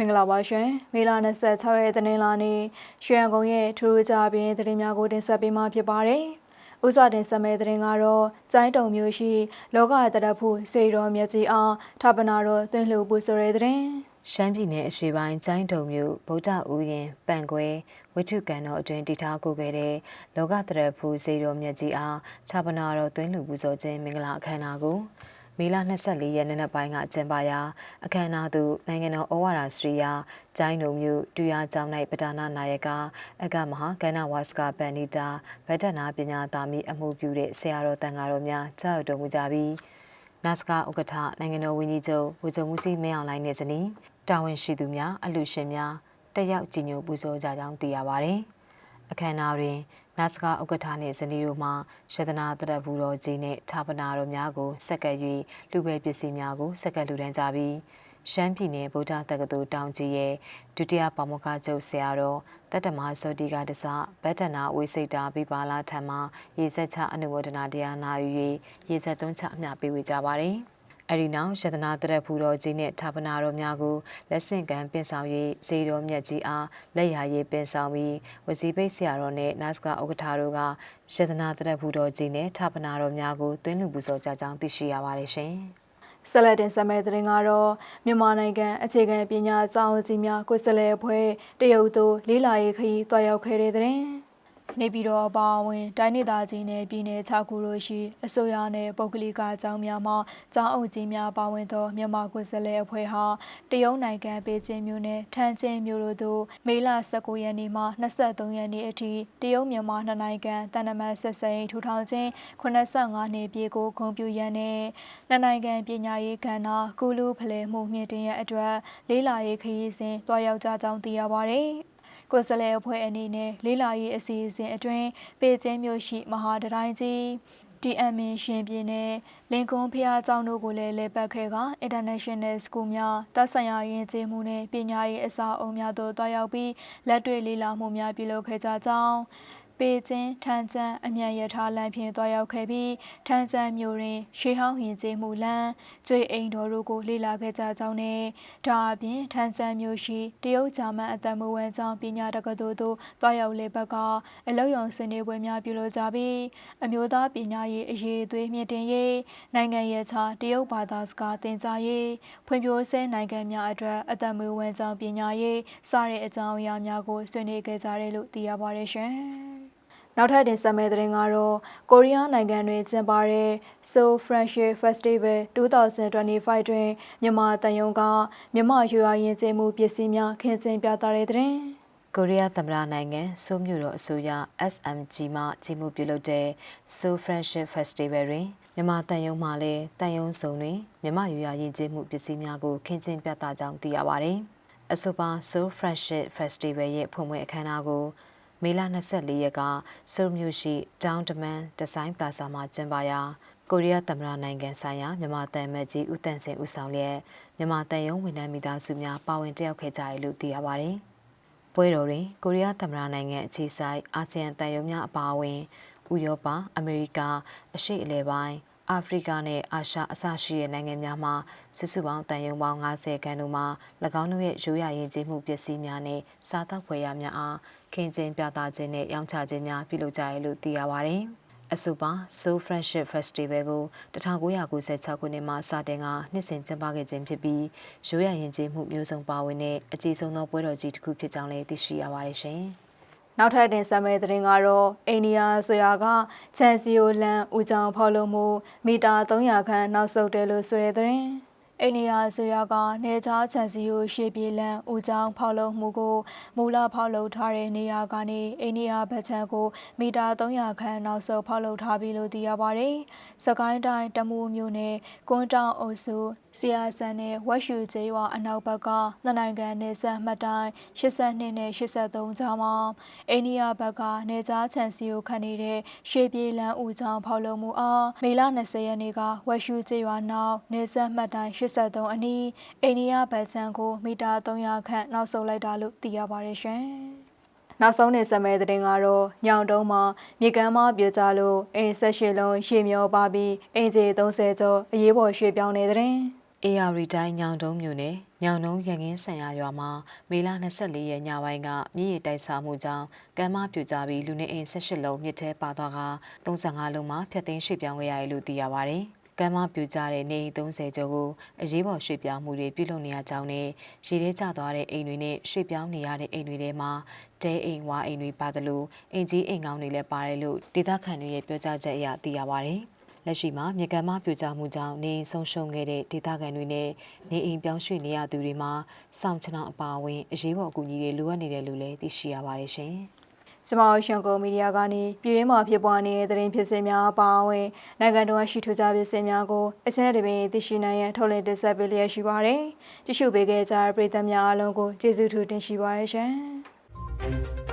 မင်္ဂလာပါရှင်မေလ26ရက်သတင်းလာနေ့ရွှေရန်ကုန်ရဲ့ထူးထူးခြားပြင်သတင်းများကိုတင်ဆက်ပေးမှာဖြစ်ပါတယ်။ဥစွာတင်ဆက်မဲ့သတင်းကတော့ကျိုင်းတုံမျိုးရှိ လောကတရဖူစေတော်မြတ်ကြီးအားဌာပနာတော်သွင်းလှူပူဆိုတဲ့သတင်းရှမ်းပြည်နယ်အရှေ့ပိုင်းကျိုင်းတုံမြို့ဗုဒ္ဓဥယျာဉ်ပန်ခွဲဝိထုကန်တော်အတွင်းတည်ထားကိုခဲ့တဲ့လောကတရဖူစေတော်မြတ်ကြီးအားဌာပနာတော်သွင်းလူပူဇော်ခြင်းမင်္ဂလာအခမ်းအနားကို မေလ24ရက်နေ့နက်ပိုင်းကကျင်းပရာအခမ်းအနားသို့နိုင်ငံတော်ဩဝါဒစရိယာကျိုင်းတုံမြို့တူရကျောင်း၌ပဒါနာနာယကအကမဟာကန္နဝါစကပန်နီတာဗဒ္ဒနာပညာတာမီအမှုပြုတဲ့ဆရာတော်တန်ဃာတော်များကြောက်တော်မူကြပြီးနာစကာဥက္ကဋ္ဌနိုင်ငံတော်ဝန်ကြီးချုပ်ဝေချုံမှုကြီးမင်းအောင်လှိုင်နဲ့ဇနီးတာဝန်ရှိသူများအလူရှင်များတက်ရောက်ကြည်ညိုပူဇော်ကြကြောင်းသိရပါဗျ။ အခမ်းအနားတွင်နာစကာဥက္ကဋ္ဌနှင့်ဇနီးတို့မှရှဒနာတရဘူတော်ကြီးနှင့်ဌာပနာတော်များကိုဆက်ကပ်၍လူပဲပစ္စည်းများကိုဆက်ကပ်လူတန်းကြပြီးရှမ်းပြည်နယ်ဗုဒ္ဓတက္ကသိုလ်တောင်ကြီးရဲ့ဒုတိယပါမောက္ခချုပ်ဆရာတော်တတ္တမစောတိကတစဗတ္တနာဝိစိတ်တာပြပါလာထံမှရေဆက်ချအနုမောဒနာတရားနာယူ၍ရေဆက်သွန်းချအမျှပေးဝေကြပါသည်။ အဲဒီနောက်ယတနာတရက်ဖူတော်ကြီးနှင့်ဌာပနာတော်များကိုလက်ဆင့်ကမ်းပင်ဆောင်၍ဇေတော်မြတ်ကြီးအားလက်ရာရေးပင်ဆောင်ပြီးဝစီပိတ်ဆရာတော်နှင့်နတ်စကဥက္ကဋ္ဌတို့ကယတနာတရက်ဖူတော်ကြီးနှင့်ဌာပနာတော်များကိုတွင်းလူပူဇော်ကြကြောင်းသိရှိရပါတယ်ရှင်။ဆက်လက်တင်ဆက်မဲ့သတင်းကတော့မြန်မာနိုင်ငံအခြေခံပညာကျောင်းကြီးများကိုယ်စားလှယ်အဖွဲ့တရုတ်သို့လေးလာရေးခရီးတွားရောက်ခဲ့တဲ့သတင်း နေပြည်တော်အပါအဝင်တိုင်းဒေသကြီးနယ်ပြည်နယ်6ခုတို့ရှိအစိုးရနယ်ပုဂ္ဂလိကကျောင်းများမှကျောင်းအုပ်ကြီးများပါဝင်သောမြန်မာကိုယ်စားလှယ်အဖွဲ့ဟာတရုတ်နိုင်ငံပေကျင်းမြို့နယ်ထန်းကျင်းမြို့တို့သို့မေလ19ရက်နေ့မှ23ရက်နေ့အထိတရုတ်မြန်မာနှစ်နိုင်ငံတန်တမန်ဆက်ဆံရေးထူထောင်ခြင်း85နှစ်ပြည့်ကိုဂုဏ်ပြုရန်နဲ့နှစ်နိုင်ငံပညာရေးကဏ္ဍကုလူဖလှယ်မှုမြင့်တင်ရန်အတွက်လေးလာရေးခရီးစဉ်တွားရောက်ကြကြောင်းသိရပါဗျ။ ကိုယ်စားလှယ်အဖွဲ့အနေနဲ့လေးလာရေးအစီအစဉ်အတွင်းပေကျင်းမြို့ရှိမဟာတတိုင်းကြီး DMN ရှင်ပြည်နယ်လင်ကွန်းဖျားကျောင်းတို့ကိုလည်းလဲပတ်ခဲ့က International School များတပ်ဆိုင်ရာယဉ်ကျေးမှုနဲ့ပညာရေးအစာအုံများတို့တွားရောက်ပြီးလက်တွေ့လေ့လာမှုများပြုလုပ်ခဲ့ကြကြောင်း ပေကျင်းထန်းချမ်းအမြန်ရထားလမ်းဖြင့်တွားရောက်ခဲ့ပြီးထန်းချမ်းမြို့တွင်ရှေးဟောင်းယဉ်ကျေးမှုလမ်းကျွေအိမ်တော်တို့ကိုလေ့လာခဲ့ကြကြောင်းနဲ့ဒါအပြင်ထန်းချမ်းမြို့ရှိတရုတ်ဂျာမန်အသက်မွေးဝမ်းကျောင်းပညာတက္ကသိုလ်သို့တွားရောက်လေပတ်ကအလောက်ရောင်ဆွေးနွေးပွဲများပြုလုပ်ကြပြီးအမျိုးသားပညာရေးအရေးအသွေးမြင့်တင်ရေးနိုင်ငံရေးခြားတရုတ်ဘာသာစကားသင်ကြားရေးဖွံ့ဖြိုးဆဲနိုင်ငံများအတွက်အသက်မွေးဝမ်းကျောင်းပညာရေးစတဲ့အကြောင်းအရာများကိုဆွေးနွေးခဲ့ကြတယ်လို့သိရပါတယ်ရှင်။ နောက်ထပ်တင်ဆက်မယ့်သတင်းကတော့ကိုရီးယားနိုင်ငံတွင်ကျင်းပတဲ့ Seoul Friendship Festival 2025တွင်မြန်မာတန်ယုံကမြန်မာရွာရင်ကျင်းမှုပစ္စည်းများခင်းကျင်းပြသတဲ့သတင်း။ကိုရီးယားသမ္မတနိုင်ငံဆိုမြို့တော်အစိုးရ SMG မှကြီးမှုပြုလုပ်တဲ့ Seoul Friendship Festival တွင်မြန်မာတန်ယုံမှလည်းတန်ယုံစုံတွင်မြန်မာယူရာယဉ်ကျေးမှုပစ္စည်းများကိုခင်းကျင်းပြသကြောင်းသိရပါသည်။အဆိုပါ Seoul Friendship Festival ရဲ့ဖွင့်ပွဲအခမ်းအနားကို မေလ24ရက်ကဆိုမြို့ရှိ Downtown Design Plaza မှာကျင်းပရာကိုရီးယားသမ္မတနိုင်ငံဆိုင်ရာမြန်မာတန်မတ်ကြီးဦးတန့်စင်ဦးဆောင်လျက်မြန်မာတန်ယုံဝန်ထမ်းမိသားစုများပါဝင်တက်ရောက်ခဲ့ကြတယ်လို့သိရပါတယ်။ပွဲတော်တွင်ကိုရီးယားသမ္မတနိုင်ငံအခြေစိုက်အာဆီယံတန်ယုံများအပါအဝင်ဥရောပ၊အမေရိက၊အရှေ့အလယ်ပိုင်း အာဖရိကနဲ့အာရှအစရှိတဲ့နိုင်ငံများမှာစုစုပေါင်းတန်ယုံပေါင်း90ခန်းတို့မှာ၎င်းတို့ရဲ့ရိုးရာယဉ်ကျေးမှုပစ္စည်းများနဲ့စားသောက်ဖွယ်ရာများအားခင်းကျင်းပြသခြင်းနဲ့ရောင်းချခြင်းများပြုလုပ်ကြရလို့သိရပါတယ်။အဆိုပါ Soul Friendship Festival ကို1996ခုနှစ်မှာစတင်ကနှစ်စဉ်ကျင်းပခဲ့ခြင်းဖြစ်ပြီးရိုးရာယဉ်ကျေးမှုမျိုးစုံပါဝင်တဲ့အကြီးဆုံးသောပွဲတော်ကြီးတစ်ခုဖြစ်ကြောင်းလည်းသိရှိရပါတယ်ရှင်။ နောက်ထပ်တင်ဆက်မယ့်သတင်းကတော့အိန္ဒိယဆိုရာကချန်စီယိုလန်ဦးချောင်ဖောက်လို့မှုမီတာ300ခန့်နောက်ဆုတ်တယ်လို့ဆိုတဲ့သတင်း အိန္ဒိယဆိုရာကနေချားချန်စီယိုရှေ့ပြေးလန်ဦးချောင်ဖောက်လို့မှုကိုမူလဖောက်လုပ်ထားတဲ့နေရာကနေအိန္ဒိယဗချန်ကိုမီတာ300ခန့်နောက်ဆုတ်ဖောက်လုပ်ထားပြီလို့သိရပါတယ်။စကိုင်းတိုင်းတမူးမြို့နယ်ကွန်းတောင်အုပ်စုဆီယာဆန်နဲ့ဝက်ရှူကျေးရွာအနောက်ဘက်ကနှစ်နိုင်ငံနယ်စပ်မှတ်တိုင်82နဲ့83ကြားမှာအိန္ဒိယဘက်ကနေကြားချန်စီကိုခတ်နေတဲ့ရှေးပြေးလန်းဦးချောင်းဖောက်လုပ်မှုအားမေလ20ရက်နေ့ကဝက်ရှူကျေးရွာနောက်နယ်စပ်မှတ်တိုင်83အနီးအိန္ဒိယဘက်ချန်ကိုမီတာ300ခန့်နောက်ဆုတ်လိုက်တာလို့သိရပါတယ်ရှင်။နောက်ဆုံးနေဆက်မဲ့တဲ့တင်ကတော့ညောင်တုံးမှာမြေကမ်းမပြကြလို့အိမ်ဆက်ရှိလုံးရှေ့မျောပါပြီးအင်ဂျီ30ကျော်အရေးပေါ်ရွှေ့ပြောင်းနေတဲ့တဲ့ AR တိုင်းညောင်တုံးမြို့နယ်ညောင်နှုံရငင်းဆန်ရရွာမှာမေလ24ရက်ညပိုင်းကမြစ်ရတိုက်စားမှုကြောင့်ကမ်းမပြူကြပြီးလူနေအိမ်18လုံးမြစ်ထဲပါသွားက35လုံးမှာဖျက်သိမ်းရွှေ့ပြောင်းခဲ့ရတယ်လို့သိရပါဗျ။ ကမ်းမပြူကြတဲ့နေအိမ်30ကျော်ကိုအရေးပေါ်ရွှေ့ပြောင်းမှုတွေပြုလုပ်နေရကြောင်းနဲ့ရေထဲကျသွားတဲ့အိမ်တွေနဲ့ရွှေ့ပြောင်းနေရတဲ့အိမ်တွေထဲမှာတဲအိမ်ဝါအိမ်တွေပါတယ်လို့အင်ကြီးအိမ်ကောင်းတွေလည်းပါတယ်လို့ဒေသခံတွေရဲ့ပြောကြားချက်အရသိရပါဗျ။လက်ရှိမှာမြေကမ်းမပြိုကျမှုကြောင့်နေအိမ်ဆုံးရှုံးခဲ့တဲ့ဒေသခံတွေနဲ့နေအိမ်ပြောင်းရွှေ့နေရသူတွေမှာစောင့်ချောင်းအပါအဝင်အရေးပေါ်အကူအညီတွေလိုအပ်နေတယ်လို့လည်းသိရှိရပါတယ်ရှင်။ ကျမတို့ရှန်ကုန်မီဒီယာကနေပြည်တွင်းမှာဖြစ်ပွားနေတဲ့သတင်းဖြစ်စဉ်များအပါအဝင်နိုင်ငံတော်ရှိထူးခြားဖြစ်စဉ်များကိုအစင်းတဲ့တပင်သိရှိနိုင်ရန်ထုတ်လင်းတင်ဆက်ပေးလျက်ရှိပါတယ်။ကြည့်ရှုပေးခဲ့ကြတဲ့ပရိသတ်များအားလုံးကိုကျေးဇူးထူးတင်ရှိပါရရှင်။